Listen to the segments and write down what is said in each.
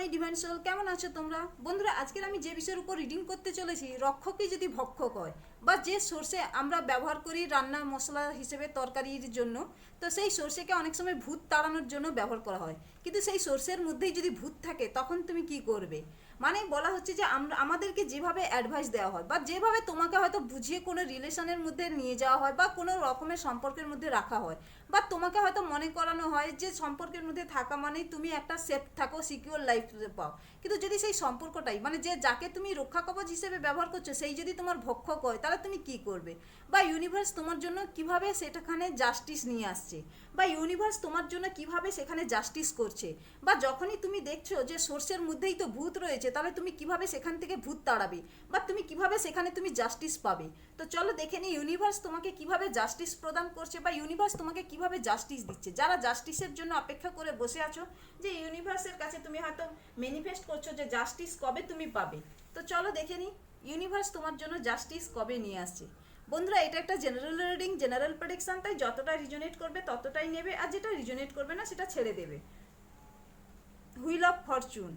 মাই divine soul, কেমন আছো তোমরা? বন্ধুরা, আজকের আমি যে বিষয়ের উপর রিডিং করতে চলেছি, রক্ষকই যদি ভক্ষক হয়, বা যে সর্ষে আমরা ব্যবহার করি রান্না মশলা হিসেবে তরকারির জন্য, তো সেই সর্ষেকে অনেক সময় ভূত তাড়ানোর জন্য ব্যবহার করা হয়। কিন্তু সেই সর্ষের মধ্যেই যদি ভূত থাকে, তখন তুমি কি করবে? মানে বলা হচ্ছে যে আমরা আমাদেরকে যেভাবে অ্যাডভাইস দেওয়া হয়, বা যেভাবে তোমাকে হয়তো বুঝিয়ে কোনো রিলেশনের মধ্যে নিয়ে যাওয়া হয়, বা কোনো রকমের সম্পর্কের মধ্যে রাখা হয় বা তোমাকে হয়তো মনে করানো হয় যে সম্পর্কের মধ্যে থাকা মানেই তুমি একটা সেফ থাকো সিকিউর লাইফ পাও। কিন্তু যদি সেই সম্পর্কটাই মানে যে যাকে তুমি রক্ষা কবচ হিসেবে ব্যবহার করছ, সেই যদি তোমার ভক্ষক হয়, তাহলে তুমি কি করবে? বা ইউনিভার্স তোমার জন্য কীভাবে সেটাখানে জাস্টিস নিয়ে আসছে? বা ইউনিভার্স তোমার জন্য কীভাবে সেখানে জাস্টিস করছে? বা যখনই তুমি দেখছ যে সোর্সের মধ্যেই তো ভূত রয়েছে, তাহলে তুমি কীভাবে সেখান থেকে ভূত তাড়াবে? বা তুমি কীভাবে সেখানে তুমি জাস্টিস পাবে? তো চলো দেখে নিই ইউনিভার্স তোমাকে কীভাবে জাস্টিস প্রদান করছে বা ইউনিভার্স তোমাকে কীভাবে জাস্টিস দিচ্ছে। যারা জাস্টিসের জন্য অপেক্ষা করে বসে আছো, যে ইউনিভার্সের কাছে তুমি হয়তো ম্যানিফেস্ট করছ যে জাস্টিস কবে তুমি পাবে। তো চলো দেখে নিই ইউনিভার্স তোমার জন্য জাস্টিস কবে নিয়ে আসছে। বন্ধুরা, এটা একটা জেনারেল রিডিং জেনারেল প্রেডিকশন তাই যতটা রিজনেট করবে ততটাই নেবে, আর যেটা রিজনেট করবে না সেটা ছেড়ে দেবে। হুইল অফ ফরচুন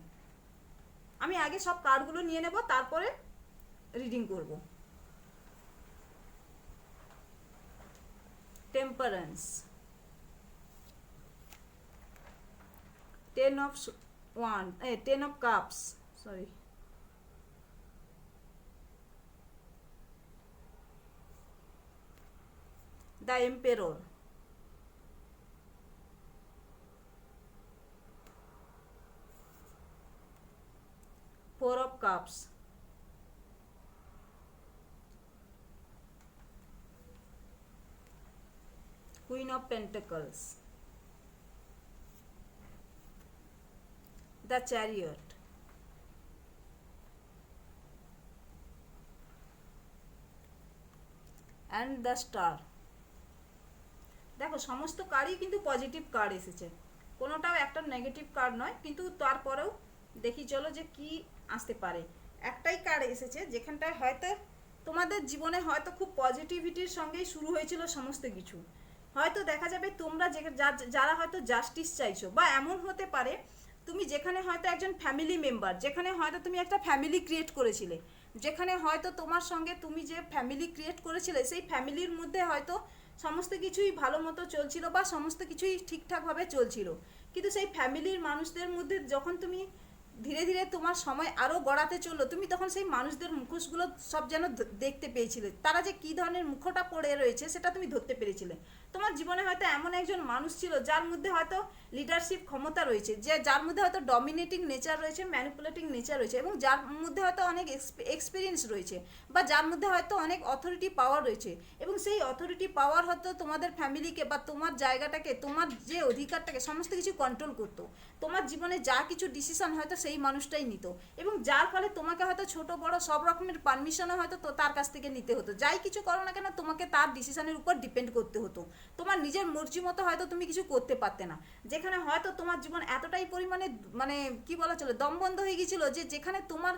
আমি আগে সব কার্ডগুলো নিয়ে নেব, তারপরে রিডিং করব। temperance. Ten of one, eh, ten of cups. Sorry. The emperor. Four of cups. Of pentacles. The chariot. And the star. দেখো, সমস্ত কার্ডই কিন্তু পজিটিভ কার্ড এসেছে। কোনোটাও একটা নেগেটিভ কার্ড নয়, কিন্তু তারপরেও দেখি, চলো যে কি আসতে পারে। একটাই কার্ড এসেছে, যেখানটায় হয়তো তোমাদের জীবনে হয়তো খুব পজিটিভিটির সঙ্গেই শুরু হয়েছিল সমস্ত কিছু। হয়তো দেখা যাবে তোমরা যে যারা হয়তো জাস্টিস চাইছো বা এমন হতে পারে, তুমি যেখানে হয়তো একজন ফ্যামিলি মেম্বার যেখানে হয়তো তুমি একটা ফ্যামিলি ক্রিয়েট করেছিলে, যেখানে হয়তো তোমার সঙ্গে তুমি যে ফ্যামিলি ক্রিয়েট করেছিলে, সেই ফ্যামিলির মধ্যে হয়তো সমস্ত কিছুই ভালো মতো চলছিল বা সমস্ত কিছুই ঠিকঠাকভাবে চলছিল। কিন্তু সেই ফ্যামিলির মানুষদের মধ্যে যখন তুমি ধীরে ধীরে তোমার সময় আরও গড়াতে চলল, তুমি তখন সেই মানুষদের মুখোশগুলো সব যেন দেখতে পেয়েছিলে। তারা যে কী ধরনের মুখোটা পড়ে রয়েছে সেটা তুমি ধরতে পেরেছিলে। তোমার জীবনে হয়তো এমন একজন মানুষ ছিল যার মধ্যে হয়তো লিডারশিপ ক্ষমতা রয়েছে, যে যার মধ্যে হয়তো ডমিনেটিং নেচার রয়েছে ম্যানিপুলেটিং নেচার রয়েছে এবং যার মধ্যে হয়তো অনেক এক্সপিরিয়েন্স রয়েছে বা যার মধ্যে হয়তো অনেক অথরিটি পাওয়ার রয়েছে এবং সেই অথরিটি পাওয়ার হয়তো তোমাদের ফ্যামিলিকে বা তোমার জায়গাটাকে, তোমার যে অধিকারটাকে সমস্ত কিছু কন্ট্রোল করতো। তোমার জীবনে যা কিছু ডিসিশন হয়তো সেই মানুষটাই নিত। এবং যার ফলে তোমাকে হয়তো ছোট, বড় সব রকমের পারমিশনও হয়তো তো তার কাছ থেকে নিতে হতো। যাই কিছু করো না কেন, তোমাকে তার ডিসিশনের উপর ডিপেন্ড করতে হতো। তোমার নিজের মর্জি মতো হয়তো তুমি কিছু করতে পারতে না। যেখানে হয়তো তোমার জীবন এতটাই পরিমাণে মানে কি বলা চলে, দমবন্ধ হয়ে গিয়েছিল যে যেখানে তোমার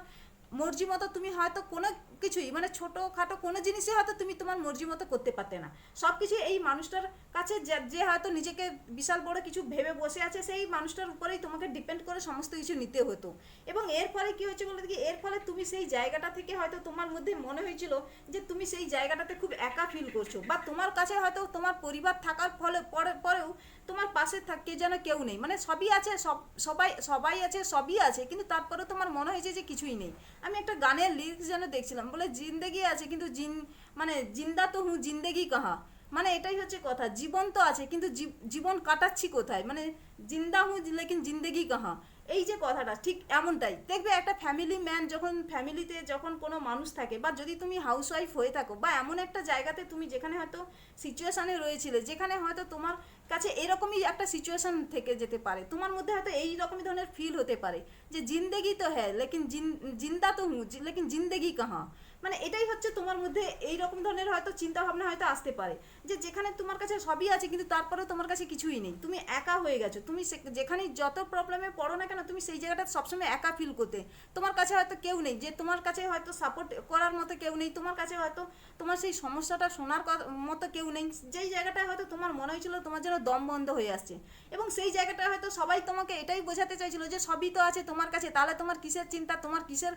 মর্জি মতো তুমি হয়তো কোনো কিছুই মানে ছোটোখাটো কোনো জিনিসই হয়তো তুমি তোমার মর্জি মতো করতে পারতে না। সব কিছু এই মানুষটার কাছে যে- হয়তো নিজেকে বিশাল বড় কিছু ভেবে বসে আছে, সেই মানুষটার উপরেই তোমাকে ডিপেন্ড করে সমস্ত কিছু নিতে হতো। এবং এর ফলে কি হয়েছে বলে কি, এর ফলে তুমি সেই জায়গাটা থেকে হয়তো তোমার মধ্যে মনে হয়েছিল যে, তুমি সেই জায়গাটাতে খুব একা ফিল করছ। বা তোমার কাছে হয়তো তোমার পরিবার থাকার ফলে, পরে, পরেও তোমার পাশে থাকে যেন কেউ নেই। মানে সবই আছে, সব, সবাই সবাই আছে, সবই আছে, কিন্তু তারপরেও তোমার মনে হয়েছে যে, কিছুই নেই। আমি একটা গানের লিরিক্স যেন দেখছিলাম বলে জিন্দেগি আছে, কিন্তু জিন মানে জিন্দা তো হুঁ, জিন্দেগি কাহা? মানে এটাই হচ্ছে কথা, জীবন তো আছে, কিন্তু জীব- জীবন কাটাচ্ছি কোথায়? মানে জিন্দা হুঁ, লেকিন জিন্দেগি কাহা? এই যে কথাটা, ঠিক এমনটাই। দেখবে একটা ফ্যামিলি ম্যান যখন ফ্যামিলিতে যখন কোনো মানুষ থাকে বা যদি তুমি হাউসওয়াইফ হয়ে থাকো বা এমন একটা জায়গাতে তুমি যেখানে হয়তো সিচুয়েশানে রয়েছিলে, যেখানে হয়তো তোমার কাছে এরকমই একটা সিচুয়েশান থেকে যেতে পারে। তোমার মধ্যে হয়তো এই রকমই ধরনের ফিল হতে পারে যে, জিন্দেগি তো হ্যাঁ লেকিন জিন, জিন্দা তো হুঁ লেকিন জিন্দেগি কাহা? মানে এটাই হচ্ছে তোমার মধ্যে এই রকম ধরনের হয়তো চিন্তা ভাবনা হয়তো আসতে পারে। যে যেখানে তোমার কাছে সবই আছে, কিন্তু তারপরেও তোমার কাছে কিছুই নেই। তুমি একা হয়ে গেছো। তুমি যেখানে যত প্রবলেমে পড়ো না কেন, তুমি সেই জায়গাটা সবসময় একা ফিল করতে। তোমার কাছে হয়তো কেউ নেই। যে তোমার কাছে হয়তো সাপোর্ট করার মতো কেউ নেই। তোমার কাছে হয়তো তোমার সেই সমস্যাটা শোনার মতো কেউ নেই। যেই জায়গাটায় হয়তো তোমার মনে হয়েছিল তোমার যেন দম বন্ধ হয়ে আসছে। এবং সেই জায়গাটা হয়তো সবাই তোমাকে এটাই বোঝাতে চাইছিল যে সবই তো আছে তোমার কাছে। তাহলে তোমার কিসের চিন্তা? তোমার কিসের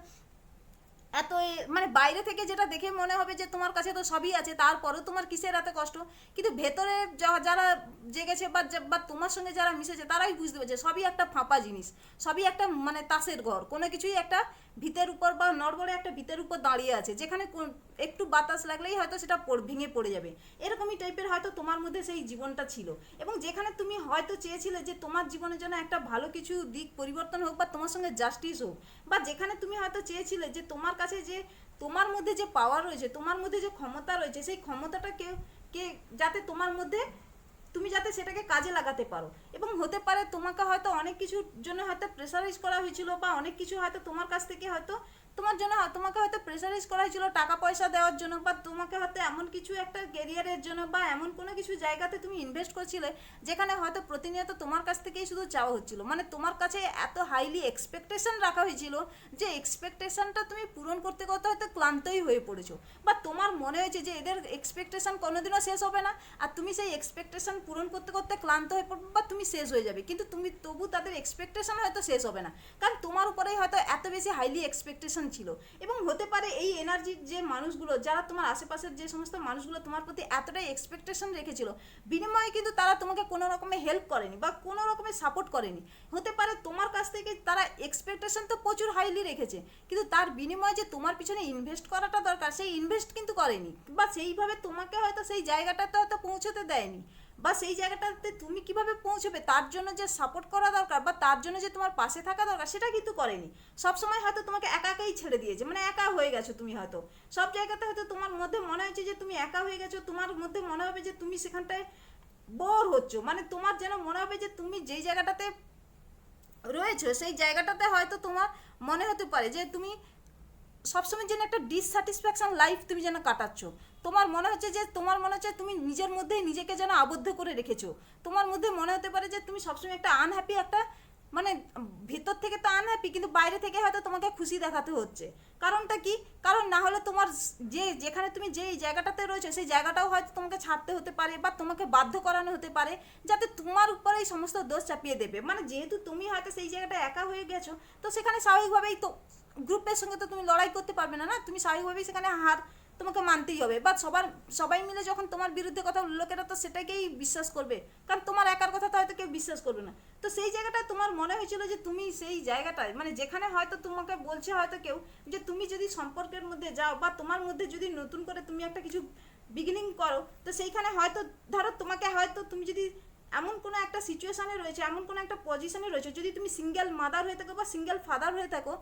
এত মানে বাইরে থেকে যেটা দেখে মনে হবে যে তোমার কাছে তো সবই আছে, তারপরেও তোমার কিসের এত কষ্ট? কিন্তু ভেতরে যারা জেগেছে বা বা তোমার সঙ্গে যারা মিশেছে, তারাই বুঝতে পারছে সবই একটা ফাঁপা জিনিস, সবই একটা মানে তাসের ঘর, কোনো কিছুই একটা ভিতের উপর বা নড়বড়ে একটা ভিতের উপর দাঁড়িয়ে আছে, যেখানে একটু বাতাস লাগলেই হয়তো সেটা ভেঙে পড়ে যাবে। এরকমই টাইপের হয়তো তোমার মধ্যে সেই জীবনটা ছিল। এবং যেখানে তুমি হয়তো চেয়েছিলে যে তোমার জীবনের জন্য একটা ভালো কিছু দিক পরিবর্তন হোক বা তোমার সঙ্গে জাস্টিস হোক, বা যেখানে তুমি হয়তো চেয়েছিলে যে তোমার কাছে যে তোমার মধ্যে যে পাওয়ার রয়েছে, তোমার মধ্যে যে ক্ষমতা রয়েছে, সেই ক্ষমতাটা কেউ কে, যাতে তোমার মধ্যে তুমি যাতে সেটাকে কাজে লাগাতে পারো। এবং হতে পারে তোমাকে হয়তো অনেক কিছুর জন্য হয়তো প্রেসারাইজ করা হয়েছিল বা অনেক কিছু হয়তো তোমার কাছ থেকে হয়তো তোমার জন্য তোমাকে হয়তো প্রেসারাইজ করা হয়েছিল টাকা পয়সা দেওয়ার জন্য বা তোমাকে হয়তো এমন কিছু একটা কেরিয়ারের জন্য বা এমন কোনো কিছু জায়গাতে তুমি ইনভেস্ট করছিলে যেখানে হয়তো প্রতিনিয়ত তোমার কাছ থেকেই শুধু চাওয়া হচ্ছিল। মানে তোমার কাছে এত হাইলি এক্সপেকটেশন রাখা হয়েছিল যে এক্সপেকটেশনটা তুমি পূরণ করতে করতে হয়তো ক্লান্তই হয়ে পড়েছো। বা তোমার মনে হয়েছে যে এদের এক্সপেকটেশন কোনোদিনও শেষ হবে না আর তুমি সেই এক্সপেকটেশন পূরণ করতে করতে ক্লান্ত হয়ে পড়বে বা তুমি শেষ হয়ে যাবে। কিন্তু তুমি তবু তাদের এক্সপেকটেশন হয়তো শেষ হবে না। কারণ তোমার উপরেই হয়তো এত বেশি হাইলি এক্সপেকটেশন ছিল। এবং হতে পারে এই এনার্জির যে মানুষগুলো, যারা তোমার আশেপাশের যে সমস্ত মানুষগুলো তোমার প্রতি এতটাই এক্সপেকটেশন রেখেছিল, বিনিময়ে কিন্তু তারা তোমাকে কোনো রকমে হেল্প করেনি বা কোনো রকমের সাপোর্ট করেনি। হতে পারে তোমার কাছ থেকে তারা এক্সপেকটেশন তো প্রচুর হাইলি রেখেছে, কিন্তু তার বিনিময়ে যে তোমার পিছনে ইনভেস্ট করাটা দরকার, সেই ইনভেস্ট কিন্তু করেনি। বা সেইভাবে তোমাকে হয়তো সেই জায়গাটাতে হয়তো পৌঁছতে দেয়নি। বা সেই জায়গাটাতে তুমি কীভাবে পৌঁছবে, তার জন্য যে সাপোর্ট করা দরকার বা তার জন্য যে তোমার পাশে থাকা দরকার, সেটা কিন্তু করেনি। সবসময় হয়তো তোমাকে একা একাই ছেড়ে দিয়েছে মানে একা হয়ে গেছো তুমি হয়তো। সব জায়গাতে হয়তো তোমার মধ্যে মনে হয়েছে যে তুমি একা হয়ে গেছো, তোমার মধ্যে মনে হবে যে তুমি সেখানটায় বোর হচ্ছ। মানে তোমার যেন মনে হবে যে তুমি যেই জায়গাটাতে রয়েছে, সেই জায়গাটাতে হয়তো তোমার মনে হতে পারে যে তুমি সবসময় যেন একটা ডিসস্যাটিসফ্যাকশন লাইফ তুমি যেন কাটাচ্ছ। তোমার মনে হচ্ছে যে, তোমার মনে হচ্ছে তুমি নিজের মধ্যেই নিজেকে যেন আবদ্ধ করে রেখেছো। তোমার মধ্যে মনে হতে পারে যে, তুমি সবসময় একটা আনহ্যাপি একটা মানে ভেতর থেকে তো আনহ্যাপি কিন্তু বাইরে থেকে হয়তো তোমাকে খুশি দেখাতে হচ্ছে। কারণটা কি? কারণ না হলে তোমার যে, যেখানে তুমি যেই জায়গাটাতে রয়েছো, সেই জায়গাটাও হয়তো তোমাকে ছাড়তে হতে পারে বা তোমাকে বাধ্য করানো হতে পারে, যাতে তোমার উপরেই সমস্ত দোষ চাপিয়ে দেবে। মানে যেহেতু তুমি হয়তো সেই জায়গাটা একা হয়ে গেছো, তো সেখানে স্বাভাবিকভাবেই তো গ্রুপের সঙ্গে তো তুমি লড়াই করতে পারবে না না? তুমি স্বাভাবিকভাবেই সেখানে হার তোমাকে মানতেই হবে। বা সবার, সবাই মিলে যখন তোমার বিরুদ্ধে কথা লোকেরা তো সেটাকেই বিশ্বাস করবে। কারণ তোমার একার কথা তো হয়তো কেউ বিশ্বাস করবে না। তো সেই জায়গাটায় তোমার মনে হয়েছিল যে তুমি সেই জায়গাটায় মানে যেখানে হয়তো তোমাকে বলছে হয়তো কেউ, যে তুমি যদি সম্পর্কের মধ্যে যাও বা তোমার মধ্যে যদি নতুন করে তুমি একটা কিছু বিগিনিং করো, তো সেইখানে হয়তো, ধরো তোমাকে হয়তো তুমি যদি এমন কোনো একটা সিচুয়েশনে রয়েছে, এমন কোনো একটা পজিশনে রয়েছে, যদি তুমি সিঙ্গেল মাদার হয়ে থাকো বা সিঙ্গেল ফাদার হয়ে থাকো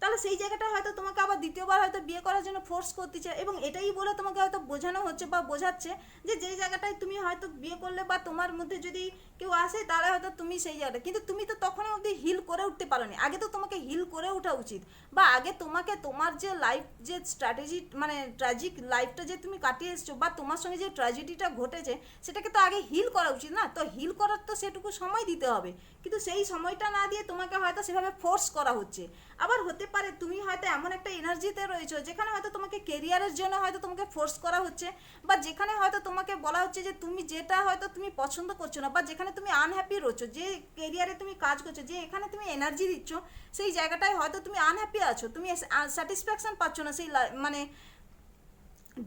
তাহলে সেই জায়গাটা হয়তো তোমাকে আবার দ্বিতীয়বার হয়তো বিয়ে করার জন্য ফোর্স করতে চায় এবং এটাই বলে তোমাকে হয়তো বোঝানো হচ্ছে বা বোঝাচ্ছে যে যেই জায়গাটায় তুমি হয়তো বিয়ে করলে বা তোমার মধ্যে যদি কেউ আসে তাহলে হয়তো তুমি সেই জায়গাটা, কিন্তু তুমি তো তখন অবধি হিল করে উঠতে পারোনি। আগে তো তোমাকে হিল করে ওঠা উচিত বা আগে তোমাকে তোমার যে লাইফ যে স্ট্র্যাটেজি মানে ট্র্যাজিক লাইফটা যে তুমি কাটিয়ে এসছো বা তোমার সঙ্গে যে ট্র্যাজেডিটা ঘটেছে, সেটাকে তো আগে হিল করা উচিত না। তো হিল করার তো সেটুকু সময় দিতে হবে। কিন্তু সেই সময়টা না দিয়ে তোমাকে হয়তো সেভাবে ফোর্স করা হচ্ছে। আবার হতে পারে তুমি হয়তো এমন একটা এনার্জিতে রয়েছো, যেখানে হয়তো তোমাকে কেরিয়ারের জন্য হয়তো তোমাকে ফোর্স করা হচ্ছে বা যেখানে হয়তো তোমাকে বলা হচ্ছে যে তুমি যেটা হয়তো তুমি পছন্দ করছ না বা যেখানে তুমি আনহ্যাপি রয়েছো, যে কেরিয়ারে তুমি কাজ করছ, যে এখানে তুমি এনার্জি দিচ্ছ, সেই জায়গাটায় হয়তো তুমি আনহ্যাপি আছো, তুমি স্যাটিসফ্যাকশন পাচ্ছ না, সেই মানে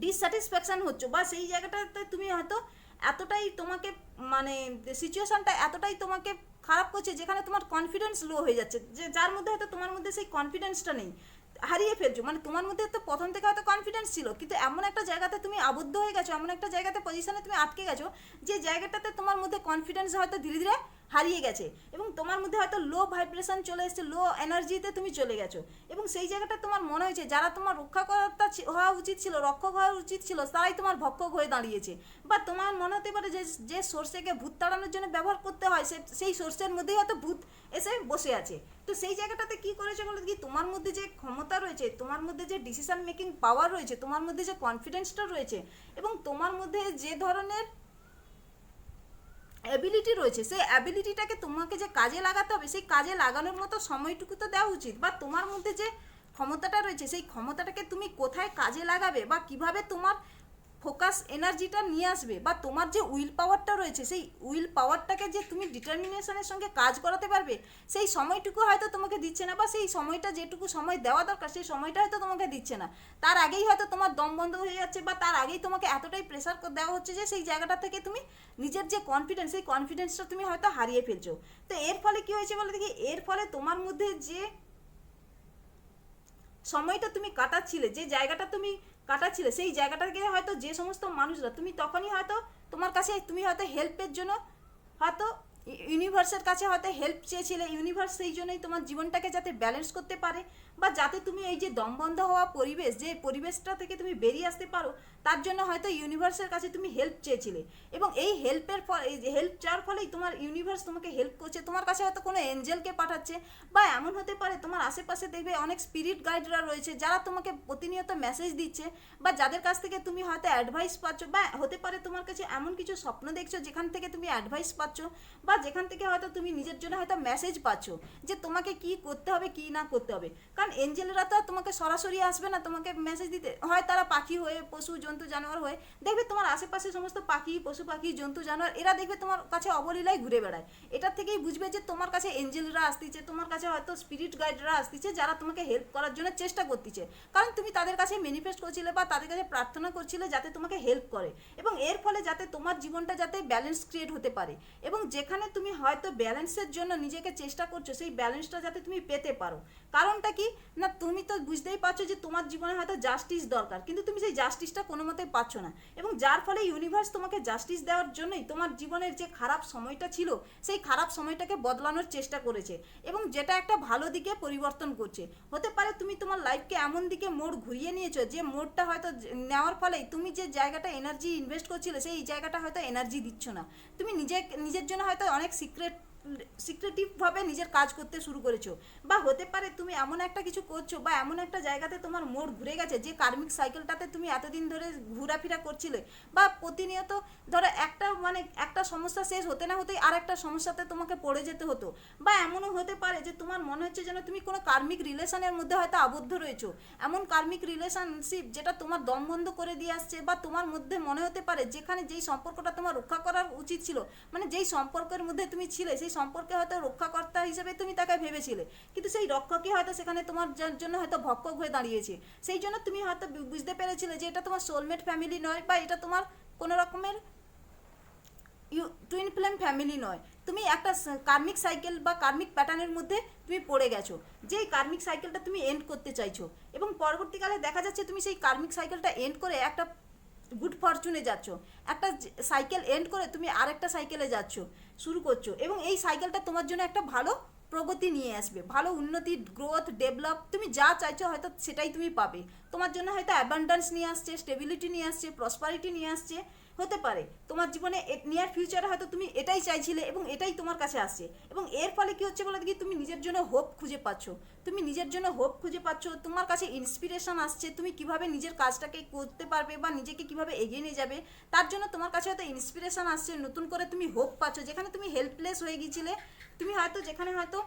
ডিসস্যাটিসফ্যাকশন হচ্ছে বা সেই জায়গাটাতে তুমি হয়তো এতটাই তোমাকে মানে সিচুয়েশনটা এতটাই তোমাকে খারাপ করছে, যেখানে তোমার কনফিডেন্স লো হয়ে যাচ্ছে, যে যার মধ্যে হয়তো তোমার মধ্যে সেই কনফিডেন্সটা নেই। হারিয়ে ফেলছো। মানে তোমার মধ্যে তো প্রথম থেকে হয়তো কনফিডেন্স ছিল, কিন্তু এমন একটা জায়গাতে তুমি আবদ্ধ হয়ে গেছো, এমন একটা জায়গাতে পজিশনে তুমি আটকে গেছো, যে জায়গাটাতে তোমার মধ্যে কনফিডেন্স হয়তো ধীরে ধীরে হারিয়ে গেছে এবং তোমার মধ্যে হয়তো লো ভাইব্রেশন চলে এসেছে লো এনার্জিতে তুমি চলে গেছো এবং সেই জায়গাটা তোমার মনে হয়েছে, যারা তোমার রক্ষাকর্তা হওয়া উচিত ছিল, রক্ষক হওয়া উচিত ছিল, তারাই তোমার ভক্ষক হয়ে দাঁড়িয়েছে। বা তোমার মনে হতে পারে যে যে সোর্সেকে ভূত তাড়ানোর জন্য ব্যবহার করতে হয়, সে সেই সোর্সের মধ্যেই হয়তো ভূত এসে বসে আছে। তো সেই জায়গাটাতে কি করেছে বলো কি তোমার মধ্যে যে ক্ষমতা রয়েছে, তোমার মধ্যে যে ডিসিশন মেকিং পাওয়ার রয়েছে, তোমার মধ্যে যে কনফিডেন্সটা রয়েছে, এবং তোমার মধ্যে যে ধরনের অ্যাবিলিটি রয়েছে, সেই অ্যাবিলিটিটাকে তোমাকে যে কাজে লাগাতে হবে, সেই কাজে লাগানোর মতো সময়টুকু তো দেওয়া উচিত। বা তোমার মধ্যে যে ক্ষমতাটা রয়েছে, সেই ক্ষমতাটাকে তুমি কোথায় কাজে লাগাবে, বা কীভাবে তোমার ফোকাস এনার্জিটা নিয়ে আসবে বা তোমার যে উইল পাওয়ারটা রয়েছে, সেই উইল পাওয়ারটাকে যে তুমি ডিটারমিনেশনের সঙ্গে কাজ করাতে পারবে, সেই সময়টুকু হয়তো তোমাকে দিচ্ছে না বা সেই সময়টা যেটুকু সময় দেওয়া দরকার, সেই সময়টা হয়তো তোমাকে দিচ্ছে না। তার আগেই হয়তো তোমার দম বন্ধ হয়ে যাচ্ছে বা তার আগেই তোমাকে এতটাই প্রেশার দেওয়া হচ্ছে যে সেই জায়গাটা থেকে তুমি নিজের যে কনফিডেন্স সেই কনফিডেন্সটা তুমি হয়তো হারিয়ে ফেলছো। তো এর ফলে কি হয়েছে বলে দেখি? এর ফলে তোমার মধ্যে যে সময়টা তুমি কাটাচ্ছিলে, যে জায়গাটা তুমি কাটাচ্ছিলে, সেই জায়গাটাকে হয়তো যে সমস্ত মানুষরা, তুমি তখনই হয়তো তোমার কাছে, তুমি হয়তো হেল্পের জন্য হয়তো ইউনিভার্সের কাছে হয়তো হেল্প চেয়েছিলে ইউনিভার্স সেই জন্যই তোমার জীবনটাকে যাতে ব্যালেন্স করতে পারে বা যাতে তুমি এই যে দমবন্ধ হওয়া পরিবেশ, যে পরিবেশটা থেকে তুমি বেরিয়ে আসতে পারো, তার জন্য হয়তো ইউনিভার্সের কাছে তুমি হেল্প চেয়েছিলে। এবং এই হেল্পের ফলে, এই হেল্প চাওয়ার ফলেই তোমার ইউনিভার্স তোমাকে হেল্প করছে। তোমার কাছে হয়তো কোনো এঞ্জেলকে পাঠাচ্ছে বা এমন হতে পারে তোমার আশেপাশে দেখবে অনেক স্পিরিট গাইডরা রয়েছে, যারা তোমাকে প্রতিনিয়ত মেসেজ দিচ্ছে বা যাদের কাছ থেকে তুমি হয়তো অ্যাডভাইস পাচ্ছ বা হতে পারে তোমার কাছে এমন কিছু স্বপ্ন দেখছ, যেখান থেকে তুমি অ্যাডভাইস পাচ্ছ বা যেখান থেকে হয়তো তুমি নিজের জন্য হয়তো মেসেজ পাচ্ছ যে তোমাকে কি করতে হবে, কি না করতে হবে। কারণ এঞ্জেলরা তো তোমাকে সরাসরি আসবে না, তোমাকে মেসেজ দিতে। হয় তারা পাখি হয়ে, পশু, জন্তু, জানোয়ার হয়ে দেখবে তোমার আশেপাশে সমস্ত পাখি, পশু পাখি, জন্তু, জানোয়ার, এরা দেখবে তোমার কাছে অবলীলায় ঘুরে বেড়ায়। এটার থেকেই বুঝবে যে তোমার কাছে এঞ্জেলরা আসতেছে, তোমার কাছে হয়তো স্পিরিট গাইডরা আসতেছে যারা তোমাকে হেল্প করার জন্য চেষ্টা করতেছে। কারণ তুমি তাদের কাছে ম্যানিফেস্ট করছিলে বা তাদের কাছে প্রার্থনা করছিলে যাতে তোমাকে হেল্প করে। এবং এর ফলে যাতে তোমার জীবনটা যাতে ব্যালেন্স ক্রিয়েট হতে পারে। এবং যেখানে তুমি হয়তো ব্যালেন্সের জন্য নিজেকে চেষ্টা করছ, সেই ব্যালেন্সটা যাতে তুমি পেতে পারো। কারণটা কি? না, তুমি তো বুঝতেই পারছ যে তোমার জীবনে হয়তো জাস্টিস দরকার, কিন্তু তুমি সেই জাস্টিসটা কোনো মতেই পাচ্ছ না। এবং যার ফলে ইউনিভার্স তোমাকে জাস্টিস দেওয়ার জন্যই তোমার জীবনের যে খারাপ সময়টা ছিল, সেই খারাপ সময়টাকে বদলানোর চেষ্টা করেছে। এবং যেটা একটা ভালো দিকে পরিবর্তন করছে। হতে পারে তুমি তোমার লাইফকে এমন দিকে মোড় ঘুরিয়ে নিয়েছো, যে মোড়টা হয়তো নেওয়ার ফলেই তুমি যে জায়গাটা এনার্জি ইনভেস্ট করছিলে, সেই জায়গাটা হয়তো এনার্জি দিচ্ছ না। তুমি নিজে নিজের জন্য হয়তো অনেক সিক্রেট সিক্রেটিভভাবে নিজের কাজ করতে শুরু করেছ। বা হতে পারে তুমি এমন একটা কিছু করছ বা এমন একটা জায়গাতে তোমার মোড় ঘুরে গেছে, যে কার্মিক সাইকেলটাতে তুমি এতদিন ধরে ঘোরাফেরা করছিলে বা প্রতিনিয়ত ধরো একটা মানে একটা সমস্যা শেষ হতে না হতেই আর একটা সমস্যাতে তোমাকে পড়ে যেতে হতো। বা এমনও হতে পারে যে তোমার মনে হচ্ছে যেন তুমি কোনো কার্মিক রিলেশনের মধ্যে হয়তো আবদ্ধ রয়েছো। এমন কার্মিক রিলেশনশিপ যেটা তোমার দম বন্ধ করে দিয়ে আসছে বা তোমার মধ্যে মনে হতে পারে যেখানে যেই সম্পর্কটা তোমার রক্ষা করার উচিত ছিল মানে যেই সম্পর্কের মধ্যে তুমি ছিলে সেই সম্পর্কে হয়তো রক্ষাকর্তা হিসেবে তুমি তাকে ভেবেছিলে। কিন্তু সেই রক্ষকই হয়তো সেখানে তোমার জন্য হয়তো ভক্ষক হয়ে দাঁড়িয়েছে। সেই জন্য তুমি হয়তো বুঝতে পেরেছিলে যে এটা তোমার সোলমেট ফ্যামিলি নয় বা এটা তোমার কোনো রকমের ইউ টুইন ফ্লেম ফ্যামিলি নয়। তুমি একটা কার্মিক সাইকেল বা কার্মিক প্যাটার্নের মধ্যে তুমি পড়ে গেছো। যেই কার্মিক সাইকেলটা তুমি এন্ড করতে চাইছো। এবং পরবর্তীকালে দেখা যাচ্ছে তুমি সেই কার্মিক সাইকেলটা এন্ড করে একটা গুড ফরচুনে যাচ্ছ। একটা সাইকেল এন্ড করে তুমি আরেকটা সাইকেলে যাচ্ছ, শুরু করছ এবং এই সাইকেলটা তোমার জন্য একটা ভালো প্রগতি নিয়ে আসবে, ভালো উন্নতি গ্রোথ ডেভেলপ তুমি যা চাইছো হয়তো সেটাই তুমি পাবে। তোমার জন্য হয়তো অ্যাবান্ডান্স নিয়ে আসছে স্টেবিলিটি নিয়ে আসছে প্রসপারিটি নিয়ে আসছে হতে পারে। তোমার জীবনে নিয়ার ফিউচারে হয়তো তুমি এটাই চাইছিলে এবং এটাই তোমার কাছে আসছে। এবং এর ফলে কি হচ্ছে বলে দেখি, তুমি নিজের জন্য হোপ খুঁজে পাচ্ছ। তুমি নিজের জন্য হোপ খুঁজে পাচ্ছ, তোমার কাছে ইন্সপিরেশন আসছে, তুমি কীভাবে নিজের কাজটাকে করতে পারবে বা নিজেকে কীভাবে এগিয়ে নিয়ে যাবে, তার জন্য তোমার কাছে হয়তো ইন্সপিরেশন আসছে, নতুন করে তুমি হোপ পাচ্ছ। যেখানে তুমি হেল্পলেস হয়ে গিয়েছিলে, তুমি হয়তো যেখানে হয়তো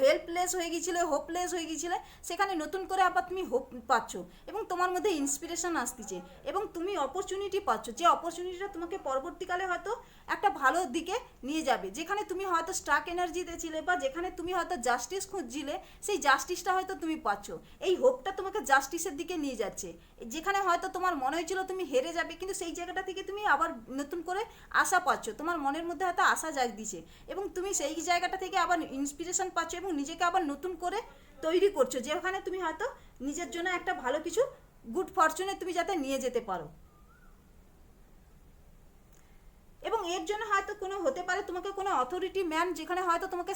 হেল্পলেস হয়ে গিয়েছিলে হোপলেস হয়ে গিয়েছিলে, সেখানে নতুন করে আবার তুমি হোপ পাচ্ছ এবং তোমার মধ্যে ইন্সপিরেশন আসতেছে এবং তুমি অপরচুনিটি পাচ্ছ। যে অপরচুনিটিটা তোমাকে পরবর্তীকালে হয়তো একটা ভালো দিকে নিয়ে যাবে। যেখানে তুমি হয়তো স্টাক এনার্জিতে ছিলে বা যেখানে তুমি হয়তো জাস্টিস খুঁজছিলে, সেই জাস্টিসটা হয়তো তুমি পাচ্ছ। এই হোপটা তোমাকে জাস্টিসের দিকে নিয়ে যাচ্ছে। যেখানে হয়তো তোমার মনে হয়েছিল তুমি হেরে যাবে, কিন্তু সেই জায়গাটা থেকে তুমি আবার নতুন করে আশা পাচ্ছ। তোমার মনের মধ্যে হয়তো আশা জাগ দিছে এবং তুমি সেই জায়গাটা থেকে আবার ইন্সপিরেশন পাচ্ছ এবং নিজেকে আবার নতুন করে তৈরি করছ। যেখানে তুমি হয়তো নিজের জন্য একটা ভালো কিছু গুড ফরচুনে তুমি যাতে নিয়ে যেতে পারো। এবং এর জন্য হয়তো কোনো হতে পারে তোমাকে কোনো অথরিটি ম্যান যেখানে হয়তো তোমাকে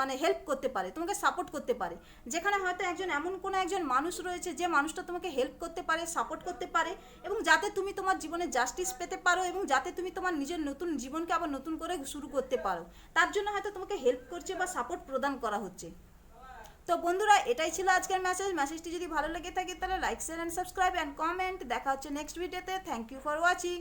মানে হেল্প করতে পারে, তোমাকে সাপোর্ট করতে পারে। যেখানে হয়তো একজন এমন কোনো একজন মানুষ রয়েছে যে মানুষটা তোমাকে হেল্প করতে পারে সাপোর্ট করতে পারে এবং যাতে তুমি তোমার জীবনে জাস্টিস পেতে পারো এবং যাতে তুমি তোমার নিজের নতুন জীবনকে আবার নতুন করে শুরু করতে পারো। তার জন্য হয়তো তোমাকে হেল্প করছে বা সাপোর্ট প্রদান করা হচ্ছে। তো বন্ধুরা, এটাই ছিল আজকের মেসেজ মেসেজটি যদি ভালো লেগে থাকে তাহলে like share and subscribe and comment দেখা হচ্ছে নেক্সট ভিডিওতে থ্যাংক ইউ ফর ওয়াচিং